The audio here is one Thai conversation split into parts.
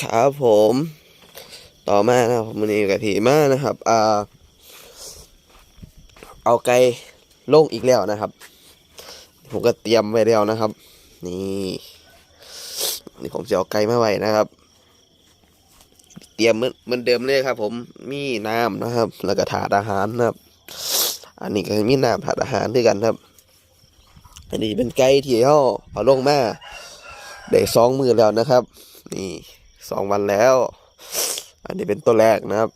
ครับผม ต่อมานะครับมันนี้กับทีมานะครับอ่าเอาไก่ลงอีกแล้วนะครับ ผมก็เตรียมไว้แล้วนะครับ นี่นี่ผมจะเอาไก่มาไว้นะครับ เตรียมเหมือนเหมือนเดิมเลยครับ ผมมีน้ำนะครับ แล้วก็ถาดอาหารนะครับ อันนี้ก็มีน้ำถาดอาหารด้วยกันครับ อันนี้เป็นไก่ที่เขาเอาลงมาได้สองมือแล้วนะครับ นี่ สองวันแล้ว อันนี้เป็นตัวแรกนะครับ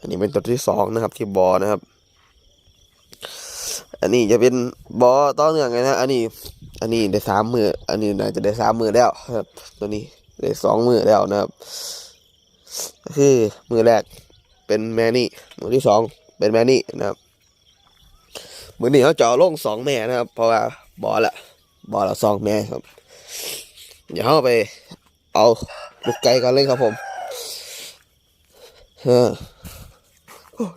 อันนี้เป็นตัวที่สองนะครับ ที่บอนะครับ อันนี้จะเป็นบอต่อเนื่องไงนะอันนี้ อันนี้ได้สามมืออันนี้น่าจะได้สามมือแล้วครับ ตัวนี้ได้สองมือแล้วนะครับก็คือมือแรกเป็นแมนี่มือที่สองเป็นแมนี่นะครับมือนี้เขาเจาะลงสองแม่นะครับ เพราะว่าบอละบอละสองแม่ครับ เดี๋ยวเราไปเอา ลูกไก่ก่อนเลยครับผมเออ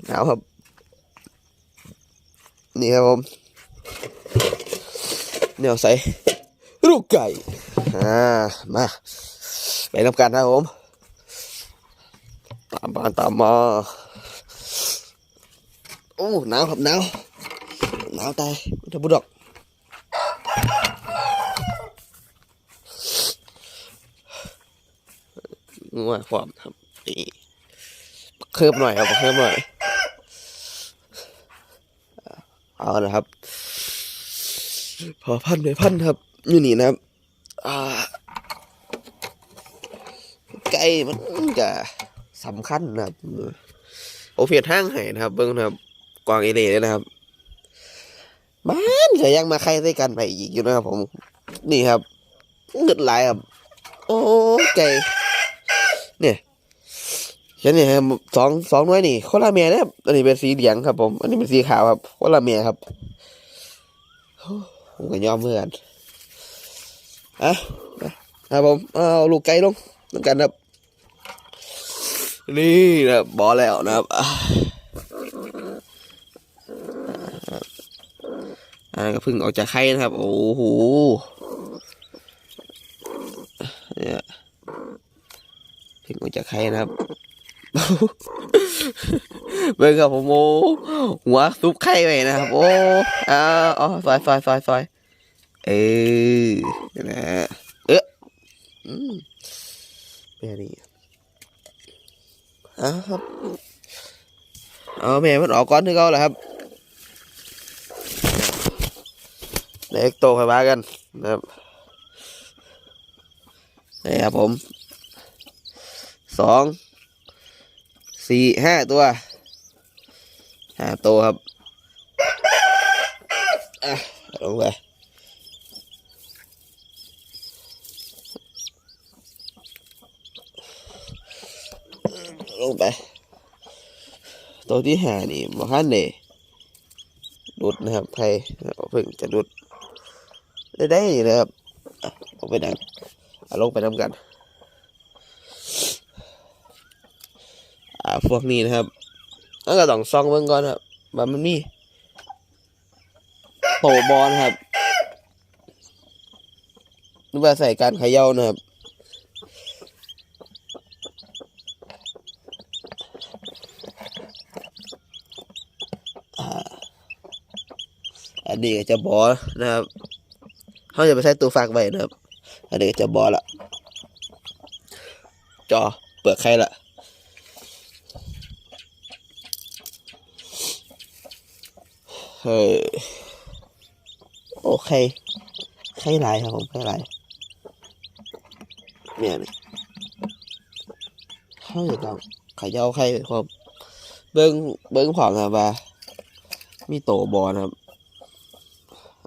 หนาวครับ นี่ครับผมเนี่ยใส่ลูกไก่อ่ามาไปทำการนะครับผมตามมาตามมาโอ้หนาวครับหนาวหนาวตายมันจะบุดอก งัวพร้อมครับนี่เคิบหน่อยครับเคิบหน่อย เอาละครับ พอพันไปพันครับ อยู่นี่นะครับ อ่า ไก่มันจะสำคัญนะครับ โอเพียทางไห้นะครับ เบิ้งนะครับ กวางเอเล่เลยนะครับบ้านก็ยังมาใครด้วยกันไปอีกอยู่นะครับผม นี่ครับเงืดไหลายครับ โอ้ไก่ เห็นเนี่ยครับสองสองน้อยนี่โคนละเมียนะครับอันนี้เป็นสีเหลืองครับ ผม อันนี้เป็นสีขาวครับโคนละเมียครับโอ้ผมก็ยอมเพื่อนอะนะครับผมเอาลูกไก่ลงเหมือนกันครับ นี่นะบอแล้วนะครับอะอันนั้นก็เพิ่งออกจากไข่นะครับ โอ้โหเนี่ยถึงออกจากไข่นะครับ เบิ่งครับผมโอ้หัวซุปไข่ไปนะครับ โอ้อ้าวอ๋อซอยซอยซอยซอยเออนะฮะเอ๊ะอืมแม่นี่อ้าครับเอาแม่มันออกก่อนที่เขาแหละครับเด็กโตค่อยว่ากันนะครับนี่ครับผมสอง สี่ห้าตัวห้าตัวครับอะลงไปลงไป ตัวที่ห้านี่บอฮันเดดุดนะครับใครเพิ่งจะดุดได้ได้นะครับอะลงไปดังอะลงไปน้ำกัน อ่า พวกนี้นะครับแล้วก็ต้องซองเบิ่งก่อนครับว่ามันมีโตบอลครับหรือว่าใส่การเขย่านะครับอันนี้ก็จะบอนะครับเขาจะไปใส่ตัวฝากไว้นะครับ อันนี้ก็จะบอละจอเปลือกไข่ละ เออโอเคไข่ลายครับผมไข่ลายเนี่ยนี่เขาจะต้องไข่เจ้าไข่ครับ เบิ้งเบิ้งผอมนะครับว่ามีโตบอนะครับ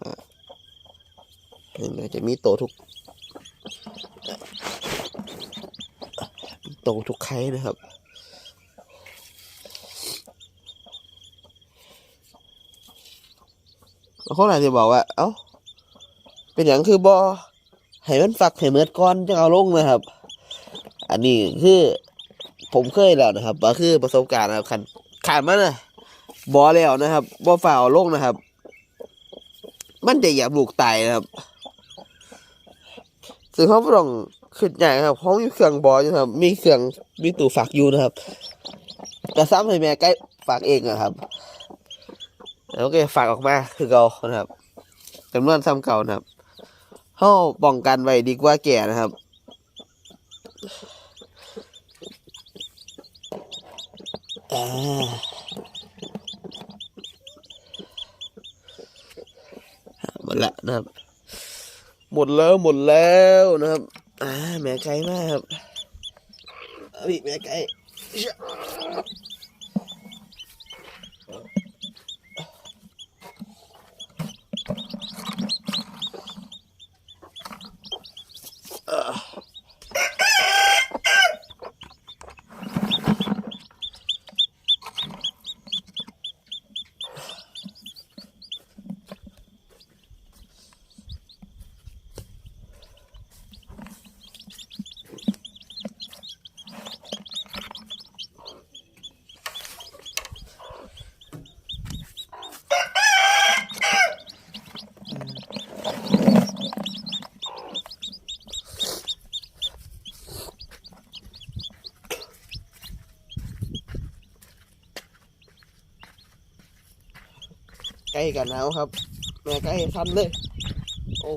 อ่าเห็นไหมจะมีโตทุก โตทุกไข่นะครับ บาง คนอาจจะบอกว่า เอ้า เป็นอย่างคือบอให้มันฝักให้เมือดก้อนจะเอาลงนะครับ อันนี้คือผมเคยแล้วนะครับก็คือประสบการณ์นะครับขันขาดมันนะบอแล้วนะครับบอฝ่าเอาลงนะครับ มันจะอยากลูกตายนะครับซึ่งเขาต้องขึ้นใหญ่ครับเพรามีเครื่องบออยู่ครับ มีเครื่องมีตู้ฝากอยู่นะครับ แต่ซ้ำให้แม่ใกล้ฝากเองอะครับ แล้วก็ฝากออกมาคือเก่านะครับจำนวนซ้ำเก่านะครับเฮาป้องกันไว้ดีกว่าแก่นะครับอ่าหมดละนะครับ หมดแล้วหมดแล้วนะครับอ่าแม่ไก่มากครับอีกแม่ไก่ กันหนาวครับแม่ไก่ทันเลยโอ้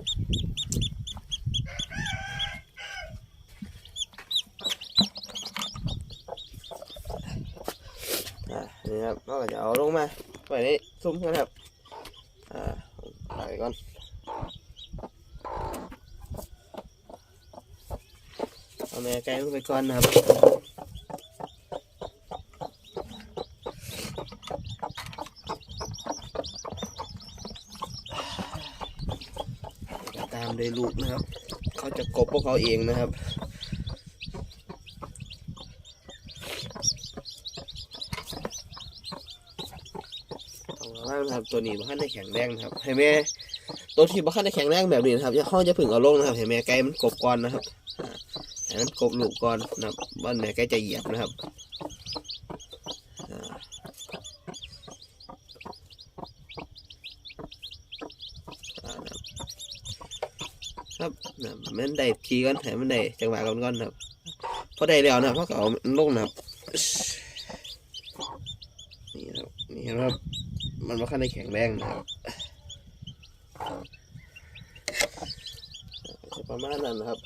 านี่ครับก็จะเอาลงมาไว้ในซุ้มกันครับอ่าใส่ก่อนเอาแม่ไก่ลงไปก่อนนะครับ ตามด้ลูกนะครับ เขาจะกบพวกเขาเองนะครับ ต้องระวังนะครับตัวนี้บ้านได้แข็งแรงนะครับให้แม่ตัวที่บ้านได้แข็งแรงแบบนี้นะครับอย่าเข้าจะผึ่งเอาลงนะครับให้แม่ไก่มันกบก่อนนะครับให้มันกบลูกก่อนนะครับบ้านแม่ไก่จะเหยียบนะครับอ่าอ่านะครับ ครับนะ มันได้ทีก่อนให้มันได้จังหวะก่อนก่อนครับพอได้แล้วนะครับพอก็เขาลงนะครับนี่ครับนี่ครับมันว่าขั้นได้แข็งแรงนะครับประมาณนั้นนะครับ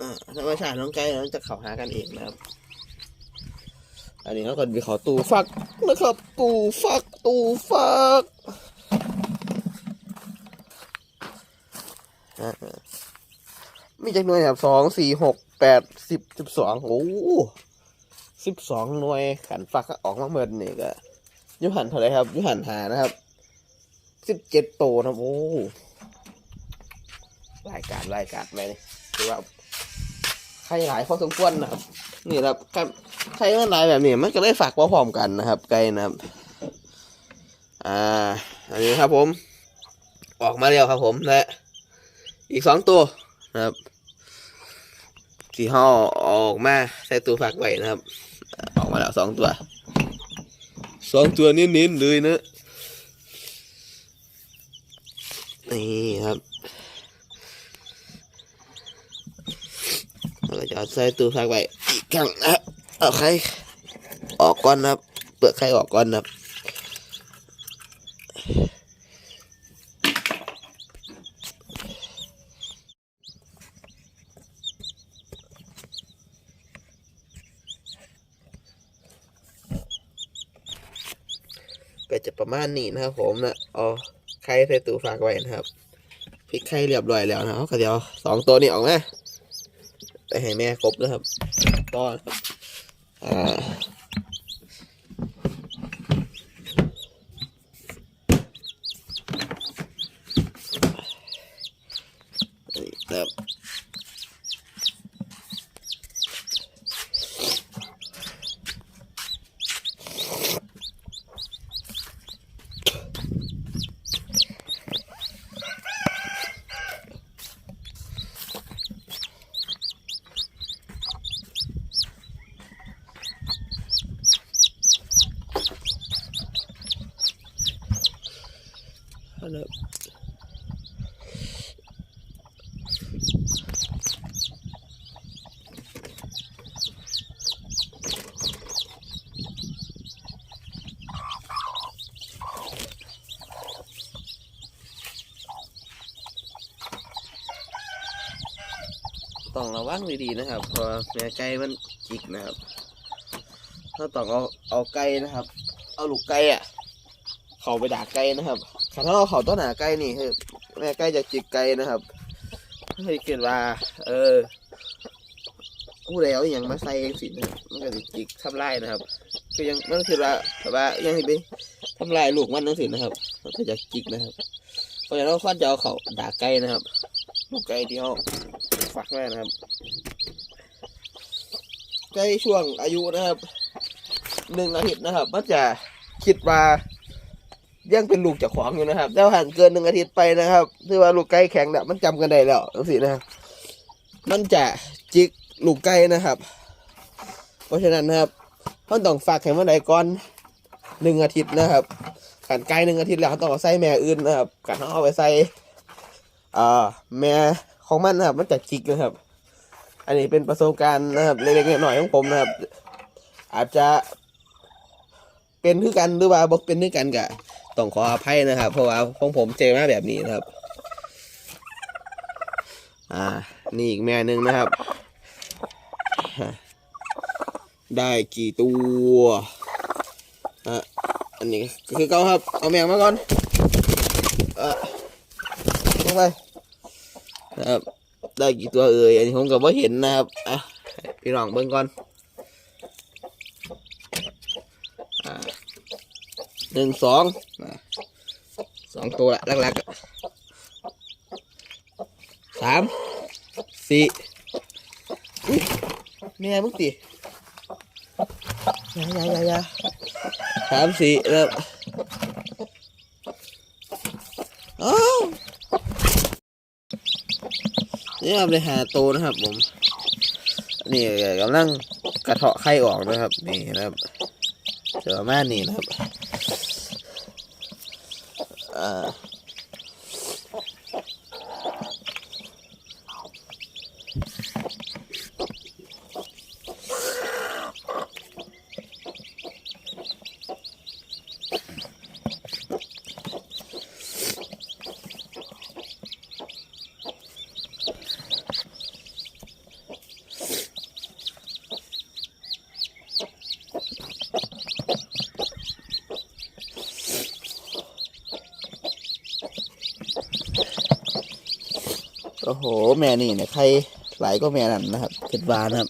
อ่า ธรรมชาติน้องไก่น้องจะเข้าหากันเองนะครับ อันนี้เขาก็มีขาตูฟักนะครับ ตูฟักตูฟักมีจักหน่วยครับสองสี่หกแปดสิบสิบสองโอ้สิบสองหน่วยขันฟักออกมาเมินนี่ก็ยุหันเท่าไรครับ ยุหันหานะครับสิบเจ็ดโตนะโอ้รายการรายการไหมนี่คือว่า ใครหลายพอสมควรนะครับ นี่ครับครับใครมันหลายแบบนี้มันก็เลยฝากพร้อมกันนะครับ ไก่นะครับ อ่า อันนี้ครับผม ออกมาแล้วครับผมและอีกสองตัวนะครับที่ห่อออกมาใส่ตัวฝากไว้นะครับ ออกมาแล้วสองตัวสองตัวนิ่นๆเลยนะนี่ครับ เราจะเอาใส่ตัวฝากไว้อีกครั้งนะเอาไข่ออกก่อนนะครับ เปลือกไข่ออกก่อนนะครับก็จะประมาณนี้นะครับผมนะเอาไข่ใส่ตู้ฝากไว้นะครับพริกไข่เรียบร้อยแล้วนะครับก็เดี๋ยวสองตัวนี้ออกมาไป ให้แม่ครบนะครับต่อนะครับอ่า ต้องระวังดีๆนะครับเพราะแม่ไก่มันจิกนะครับถ้าต้องเอาเอาไก่นะครับ เอาลูกไก่อะ เขาไปด่าไก่นะครับถ้าเราเขาต้นหนาไก่นี่คือแม่ไก่จะจิกไก่นะครับให้เกิดว่า เออผู้ใดเอาอย่างมาใส่เองสินะมันก็จะจิกทำลายนะครับ ก็ยังมันคือว่าแบบว่ายังให้ไปทำลายลูกมันนั่นสินะครับมันก็จะจิกนะครับเพราะฉะนั้นเราควรจะเอาเขาด่าไก่นะครับลูกไก่ที่เขาฝักไว้นะครับ ไก่ช่วงอายุนะครับหนึ่งอาทิตย์นะครับ มันจะคิดว่ายังเป็นลูกจากของอยู่นะครับแล้วห่างเกินหนึ่งอาทิตย์ไปนะครับที่ว่าลูกไก่แข็งเนี่ยมันจำกันได้แล้วสินะครับมันจะจิกลูกไก่นะครับ เพราะฉะนั้นนะครับต้องต้องฝากแข็งเมื่อใดก่อนหนึ่งอาทิตย์นะครับขันไก่หนึ่งอาทิตย์แล้วต้องเอาใส่แม่อื่นนะครับกันเอาไปใส่อ่าแม่ของมันนะครับ มันจะจิกนะครับ อันนี้เป็นประสบการณ์นะครับเล็กๆน้อยๆของผมนะครับ อาจจะเป็นคือกันหรือว่าบ่เป็นคือกันกะต้องขออภัยนะครับ เพราะว่าของผมเจอมาแบบนี้นะครับ อ่า นี่อีกแม่หนึ่งนะครับ ได้กี่ตัวอะอันนี้คือเก้าครับ เอาแมงมาก่อนเออลงไปนะครับ ได้กี่ตัวเอ่ยอันนี้ผมก็บ่เห็นนะครับอะพี่น้องเบิ่งก่อนหนึ่งสองสองตัวละหลักๆสามสี่อุ๊ยแม่มึงตียายายายาสามสี่เริ่มอ้าว นี่ครับเลยหาโตวนะครับผม นี่กำลังกระเทาะไข่ออกนะครับ นี่นะครับเจอม่นี่นะครับ หแม่นี่เนี่ยใครหลายก็แม่นั่นนะครับเผ็ดวานะครับ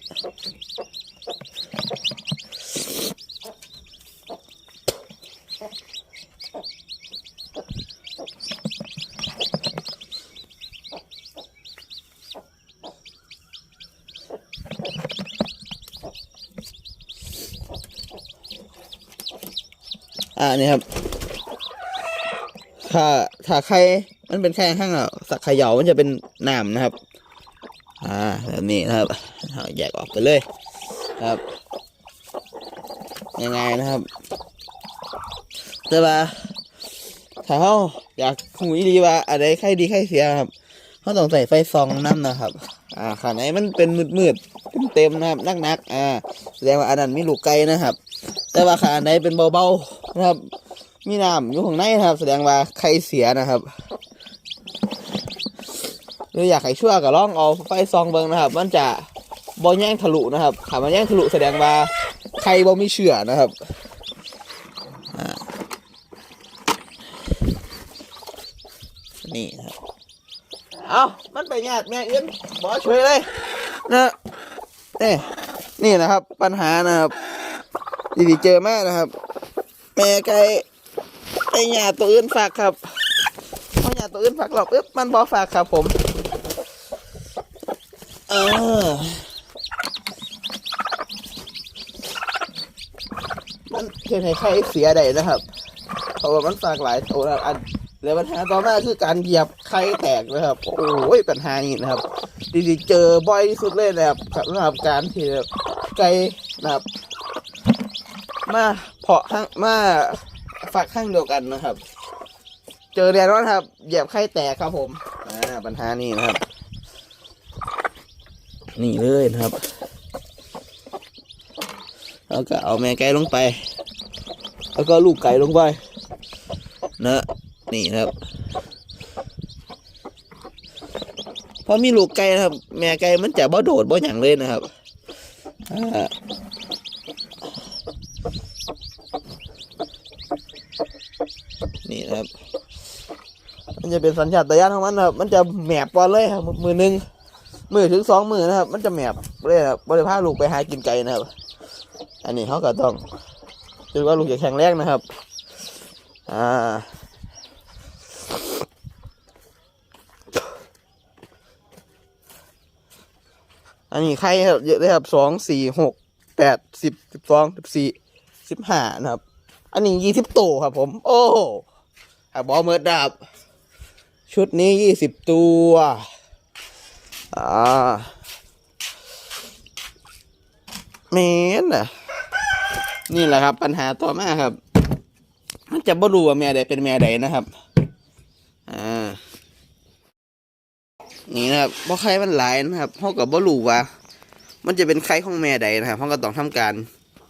อ่านี่ครับ ถ้าถ้าไข่ มันเป็นไข่ข้างอะสักข่เหยามันจะเป็นน้ำนะครับ อ่าแบบนี้นะครับเอาแยกออกไปเลยครับ ยังไงนะครับ แต่ว่าถ้าเขาอยากหูยดีว่าอะไรไข่ดีไข่เสียครับเขาต้องใส่ไฟซองน้ำนะครับ อ่าขาไหนมันเป็นมืดๆเต็มๆนะครับนักๆอ่าแสดงว่าอันนั้นมีลูกไก่นะครับ แต่ว่าขาไหนเป็นเบาๆนะครับ มีน้ำอยู่ข้างในนะครับ แสดงว่าไข่เสียนะครับ หรืออยากให้ชั่วก็ลองเอาไฟซองเบิ่งนะครับ มันจะบ่แย่งทะลุนะครับถ้ามันแย่งทะลุแสดงว่าไข่บ่มีเชื้อนะครับนี่ครับเอามันไปญาติแม่เอื้นบอช่วยเลยนะนี่นี่นะครับ ปัญหานะครับที่เจอมากนะครับ แม่ไก่ไอ้หยาตัวอื่นฝากครับ พราะหยาตัวอื่นฝากหรอกอึ๊บมันบอฝากครับผม เออ มันเห็นให้ใครเสียได้นะครับ เพราะว่ามันฝากหลายตัวแล้วอันแล้วปัญหาต่อมาคือการเหยียบไข่แตกนะครับ โอ้ยปัญหานี้นะครับดีๆเจอบ่อยที่สุดเลยนะครับสำหรับการที่ไก่นะครับ มาเพาะข้างมาฝากข้างเดียวกันนะครับ เจอแน่นอนครับ เหยียบไข่แตกครับผมอ่าปัญหานี่นะครับ นี่เลยนะครับแล้วก็เอาแม่ไก่ลงไป แล้วก็ลูกไก่ลงไปนะนี่นะครับพอมีลูกไก่นะครับ แม่ไก่มันจะบ่โดดบ่หยังเลยนะครับอ่า เป็นสัญชาตญาณของมันนะครับ มันจะแหมบก่อนเลยครับมือหนึ่งมือถึงสองมือนะครับ มันจะแหมบเลยครับบริพาลูกไปหากินไก่นะครับ อันนี้เขาก็ต้องดูว่าลูกจะแข็งแรงนะครับ อ่าอันนี้ไข่ครับเยอะเลยครับสองสี่หกแปดสิบสิบสองสิบสี่สิบห้านะครับ อันนี้ยี่สิบตัวครับผม โอ้หาบอเมิร์ดดับ ชุดนี้ยี่สิบตัว อ่าเมนอะ นี่แหละครับปัญหาต่อมาครับ มันจะบ่รู้ว่าแม่ใดเป็นแม่ใดนะครับ อ่า นี่นะครับเพราะไข่มันหลายนะครับเขากับบ่รู้ว่า มันจะเป็นไข่ของแม่ใดนะครับเขาก็ต้องทำการ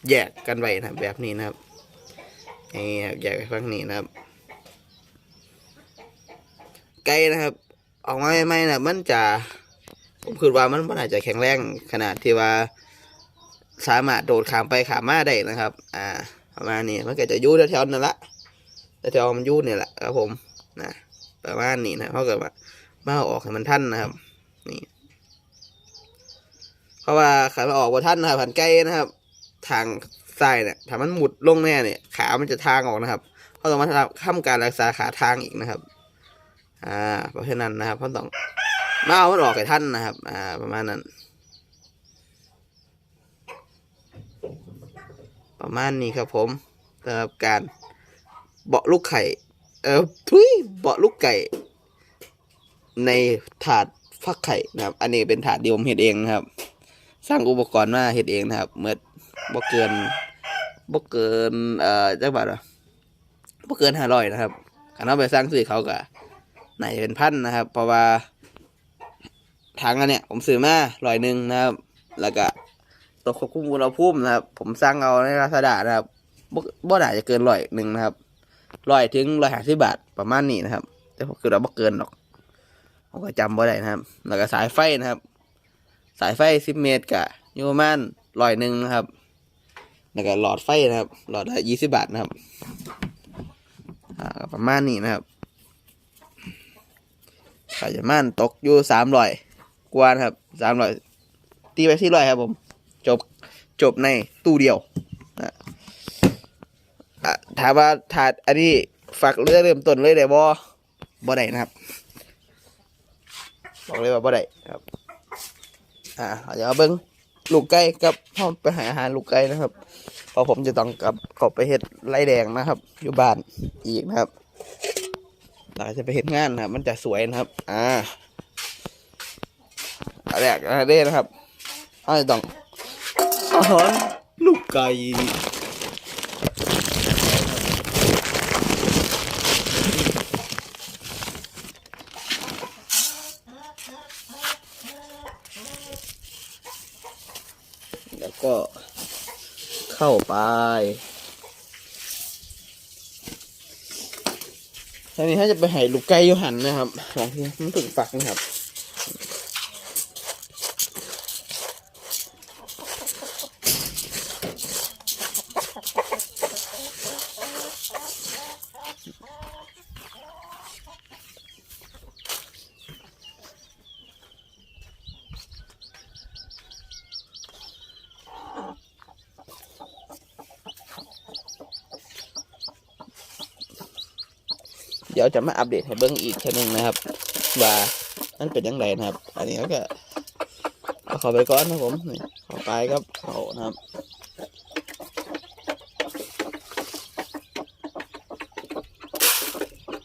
แยกกันไว้นะครับแบบนี้นะครับนี่ครับแยกไปฝั่งนี้นะครับ ไก่นะครับ ออกมาใหม่ๆนะมันจะผมคิดว่ามันมันอาจจะแข็งแรงขนาดที่ว่า สามารถโดดขามไปขามมาได้นะครับ อ่าประมาณนี้มันก็จะยู่แถวๆนั่นละแถวๆมันยู่เนี่ยแหละครับผมนะประมาณนี้นะเพราะเกิดว่ามาเอาออกให้มันทันนะครับ นี่ เพราะว่าขามันออกว่าทันนะครับผันไก่นะครับ ทางซ้ายเนี่ยถ้ามันหมุดลงแน่เนี่ย ขามันจะทางออกนะครับเขาต้องมาทำการรักษาขาทางอีกนะครับ อ่า เพราะฉะนั้นนะครับเขาต้องมาเอามันออกให้ท่านนะครับ อ่า ประมาณนั้น ประมาณนี้ครับผมสำหรับการเบาะลูกไข่ เออทุยเบาะลูกไก่ ในถาดฟักไข่นะครับ อันนี้เป็นถาดเดียวผมเห็ดเองนะครับ สร้างอุปกรณ์มาเห็ดเองนะครับเมื่อบ่เกินบ่เกิน เอ่อจักบาทอะบ่เกินห้าร้อยนะครับคันเอาไปสร้างซื้อเขาก็ น่าจะเป็นพันนะครับ เพราะว่าถังอันเนี้ยผมซื้อมาร้อยหนึ่งนะครับ แล้วก็ตัวควบคุมอุณหภูมินะครับ ผมสั่งเอาในลาซาดานะครับบ่ได้จะเกินร้อยหนึ่งนะครับร้อยถึงร้อยห้าสิบบาทประมาณนี้นะครับ แต่ผมคือเราบ่เกินหรอกผมก็จำบ่ได้นะครับ แล้วก็สายไฟนะครับ สายไฟสิบเมตรกะอยู่ประมาณร้อยหนึ่งนะครับแล้วก็หลอดไฟนะครับ หลอดละยี่สิบบาทนะครับ อ่าประมาณนี้นะครับ ขายประมาณตกอยู่สามร้อยกว่านครับสามร้อยตีไปที่ร้อยครับผม จบจบในตู้เดียวนะถามว่าถาดอันนี้ฝากเรือเริ่มต้นเลยได้บ่บ่ได้นะครับบอกเลยว่าบ่ได้ครับ อ่าเดี๋ยวเอาเบิ้งลูกไก่กับพ่อไปหาอาหารลูกไก่นะครับพราะผมจะต้องกลับขอไปเฮ็ดไรแดงนะครับ อยู่บ้านอีกนะครับ เราจะไปเฮ็ดงานนะครับ มันจะสวยนะครับ อ่าอันแรกอันนี้นะครับเอาจะต้องอาหารลูกไก่แล้วก็เข้าไป ตอนนี้ถ้าจะไปหายลูกไก่ยูหันนะครับลองที่มันถึงฝักนะครับ จะมาอัปเดตให้เบิ้งอีกทีหนึ่งนะครับ ว่ามันเป็นยังไงนะครับ อันนี้ก็เอาเข้าไปก่อนนะผมนี่เข้าไปครับเขานะครับ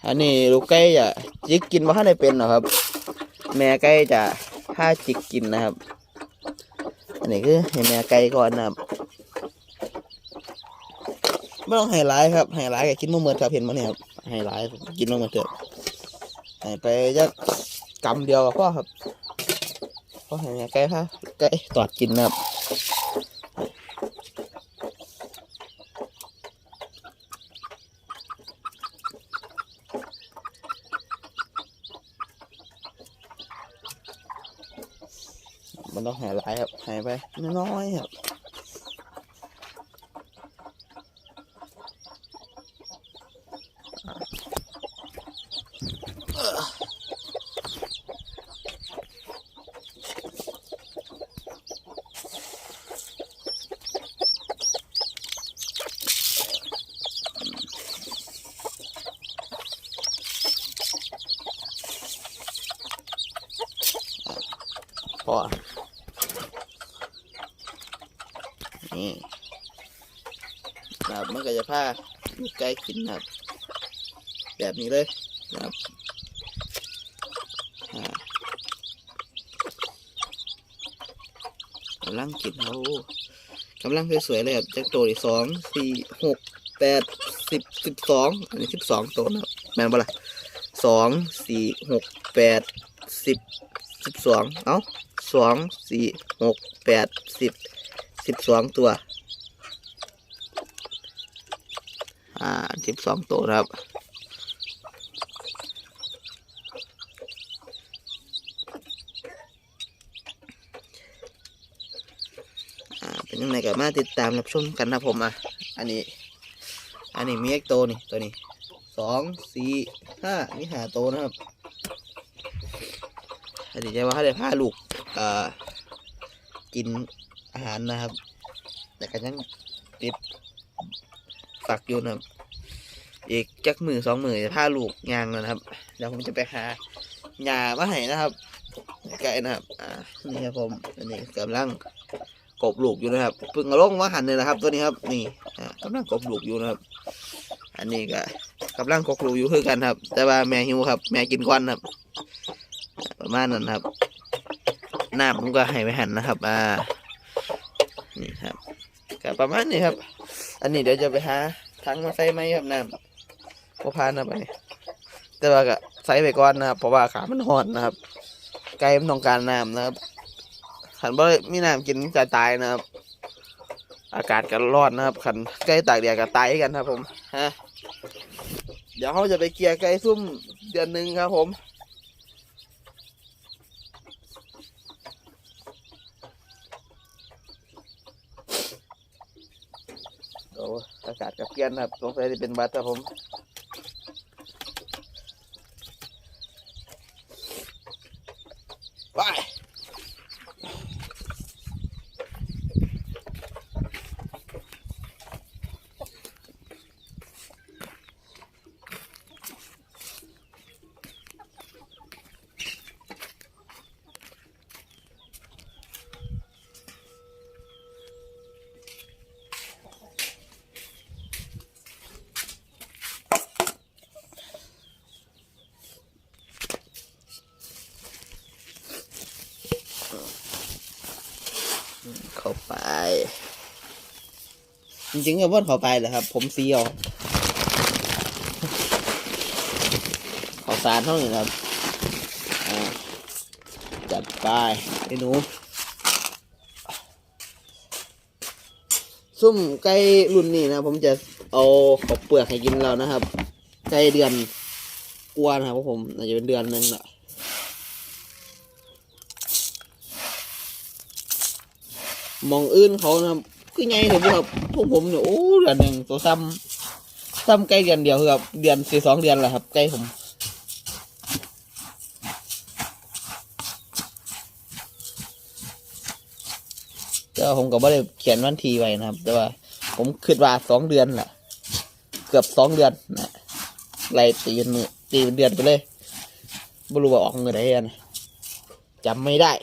อันนี้ลูกไก่จะจิกกินว่าข้าได้เป็นหรอครับ แม่ไก่จะถ้าจิกกินนะครับ อันนี้คือให้แม่ไก่ก่อนนะครับไม่ต้องไฮไลท์ครับไฮไลท์กับกินมะเมือครับเห็นมั้ยเนี่ยครับ ให้หลายกินลงมาเถอะให้ไปจะกำเดียวกับพ่อครับพ่อให้แม่ไก่ค่ะไก่ตอดกินนะครับมันต้องให้หลายครับให้ไปน้อยๆครับ พอนี่นะครับมันก็จะผ้า ลูกไก่กินนะครับ แบบนี้เลยนะครับกำลังกินเขากำลังสวยๆเลยครับจากตัวที่สองสี่หกแปดสิบสิบสองอันนี้สิบสองตัวนะครับแม่นปะล่ะสองสี่หกแปดสิบสิบสองเอ้าสองสี่หกแปดสิบสิบสองตัว อ่าสิบสองตัวครับ อ่า เป็นยังไงกับมาติดตามรับชมกันนะผมอะ อันนี้ อันนี้มีเอกโตวนี่ ตัวนี้สองสี่ห้ามีหาโตวนะครับ อันนี้จะว่าเขาได้พาลูก อ่า กินอาหารนะครับ แต่ก็ยัง ฝักอยู่นะครับอีกจักมือสองมือจะพาลูกยางแล้วนะครับเดี๋ยวผมจะไปหาหญ้ามาให้นะครับไก่นะครับอ่านี่ครับผมอันนี้กำลังกบลูกอยู่นะครับเพิ่งลงมาหันเลยนะครับ ตัวนี้ครับนี่อ่ากำลังกบลูกอยู่นะครับ อันนี้ก็กำลังกบลูกอยู่คือกันครับ แต่ว่าแม่หิวครับ แม่กินควันครับ ประมาณนั้นครับน้ำผมก็ให้ไปหันนะครับ อ่านี่ครับก็ประมาณนี้ครับ อันนี้เดี๋ยวจะไปหาถังมาใส่ไหมครับน้ำพอพานเอาไปแต่ว่าก็ใส่ไปก่อนนะครับเพราะว่าขามันหอนนะครับ ไก่มันต้องการน้ำนะครับขันบ่มีน้ำกินจะตายนะครับ อากาศก็ร้อนนะครับขันไก่ตากแดดก็ตายกันครับผมฮะเดี๋ยวเขาจะไปเกลียไก่ซุ่มเดือนหนึ่งครับผม โอ้อากาศกับเกลี้ยนครับสงสัยจะเป็นบัตครับผม ไป เข้าไป จ ริงๆก็ว่นเข้าไปแหละครับ ผมซีเอาขอสารเท่านี้ครับจัดไปไอ้หนูซุ่มไก่รุ่นนี้นะผมจะเอาขอบเปลือกให้กินแล้วนะครับไก่เดือนกวนครับผมน่าจจะเป็นเดือนหนึ่งแหละมองอื่นเขานะครับ คือไงเถอะครับพวกผมเนี่ยโอ้เดือนหนึ่งตัวซ้ำซ้ำใกล้เดือนเดียวคือครับเดือนสี่สองเดือนแหละครับใกล้ผมแต่ผมก็ไม่ได้เขียนวันทีไว้นะครับ แต่ว่า ผมคิดว่าสองเดือนแหละเกือบสองเดือนนะไล่ตีเป็นมือตีเป็นเดือนไปเลยไม่รู้ว่าออกเงินได้ยังจำไม่ได้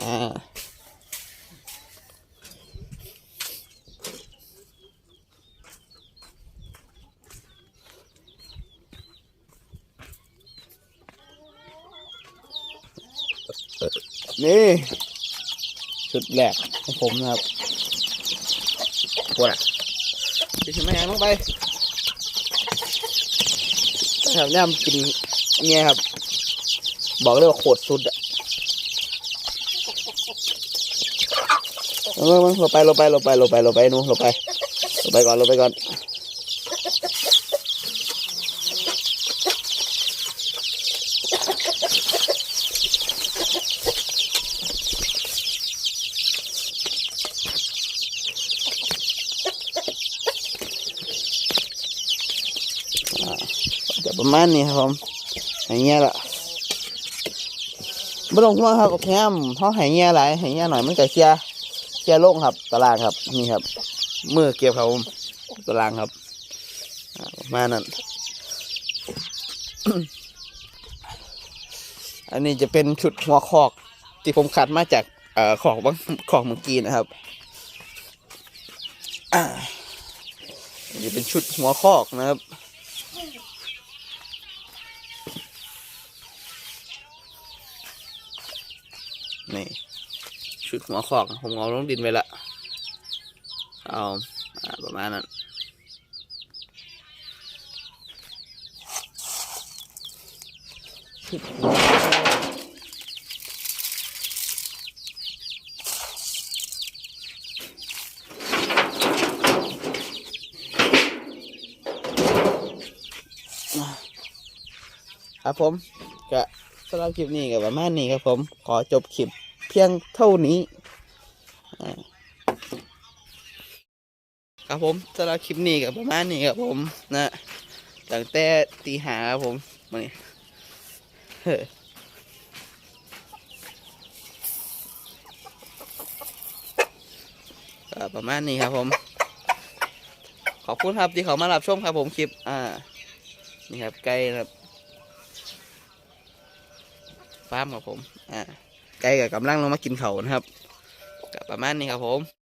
อ่า นี่ชุดแรกของผมนะครับพวกน่ะจะทำไมยังลงไปครับย่ำกินเงี้ยครับ บอกเลยว่าโคตรสุดอะลงมาลงไปลงไปลงไปลงไปลงไปนู้ลงไปลงไปก่อนลงไปก่อน ประมาณนี้ครับผมอย่างเงี้ยละไม่ต้องห่วครับแคมเขาใหายเงี้ยหลายใหายเงี้ยหน่อยมันจะเคียเคียโล่งครับ ตารางครับ นี่ครับมือเก็บครับผมตารางครับประมาณนั้นอันนี้จะเป็นชุดหัวคอกที่ผมขัดมาจากเอ่อขอกบางขอกเมื่อกี้นะครับอ่าอันนี้เป็นชุดหัวคอกนะครับ นี่ชุดหัวคอกผมเอาลงดินไปละเอาอาประมาณนั้นคอกครับผมก็ สำหรับคลิปนี้ก็ประมาณนี้ครับผม ขอจบคลิปเพียงเท่านี้ ครับผมสำหรับคลิปนี้ก็ประมาณนี้ครับผมนะตั้งแต่ตีหาครับผมมาเนี่เฮ้อก็ประมาณนี้ครับผม ขอบคุณครับที่เขามารับชมครับผมคลิป อ่า นี่ครับไก่ครับ ฟาร์มครับผม อ่าไก่กับกำลังลงมากินเขานะครับก็ประมาณนี้ครับผม